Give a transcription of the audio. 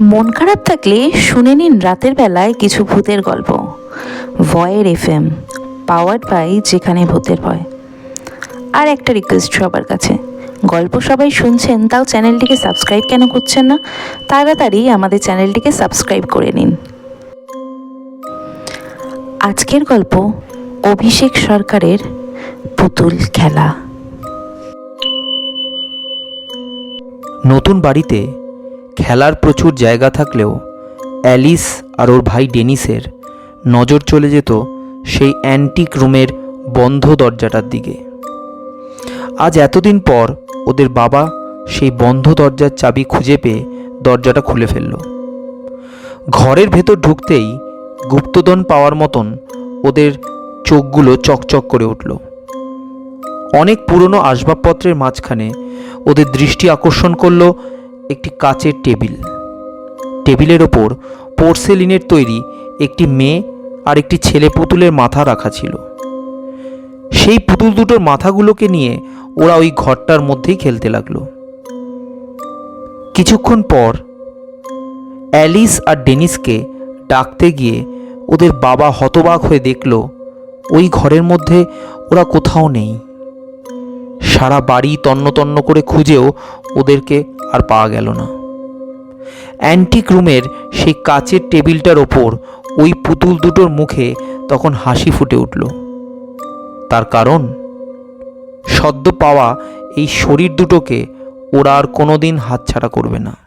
মন খারাপ থাকলে শুনে নিন রাতের বেলায় কিছু ভূতের গল্প। ভয়ের এফ এম পাওয়ার্ড বাই যেখানে ভূতের ভয়। আর একটা রিকোয়েস্ট সবার কাছে, গল্প সবাই শুনছেন তাও চ্যানেলটিকে সাবস্ক্রাইব কেন করছেন না, তাড়াতাড়ি আমাদের চ্যানেলটিকে সাবস্ক্রাইব করে নিন। আজকের গল্প, অভিষেক সরকারের পুতুল খেলা। নতুন বাড়িতে খেলার প্রচুর জায়গা থাকলেও অ্যালিস আর ওর ভাই ডেনিসের নজর চলে যেত সেই অ্যান্টিক রুমের বন্ধ দরজাটার দিকে। আজ এতদিন পর ওদের বাবা সেই বন্ধ দরজার চাবি খুঁজে পেয়ে দরজাটা খুলে ফেলল। ঘরের ভেতর ঢুকতেই গুপ্তধন পাওয়ার মতন ওদের চোখগুলো চকচক করে উঠল। অনেক পুরনো আসবাবপত্রের মাঝখানে ওদের দৃষ্টি আকর্ষণ করল একটি কাচের টেবিল। টেবিলের ওপর পোর্সেলিনের তৈরি একটি মেয়ে আর একটি ছেলে পুতুলের মাথা রাখা ছিল। সেই পুতুল দুটোর মাথাগুলোকে নিয়ে ওরা ওই ঘরটার মধ্যেই খেলতে লাগল। কিছুক্ষণ পর অ্যালিস আর ডেনিসকে ডাকতে গিয়ে ওদের বাবা হতবাক হয়ে দেখল, ওই ঘরের মধ্যে ওরা কোথাও নেই। সারা বাড়ি তন্ন তন্ন করে খুঁজেও ওদেরকে আর পাওয়া গেল না। অ্যান্টিক রুমের সেই কাচের টেবিলটার ওপর ওই পুতুল দুটোর মুখে তখন হাসি ফুটে উঠল। তার কারণ? সদ্য পাওয়া এই শরীর দুটোকে ওরা আর কোনোদিন হাতছাড়া করবে না।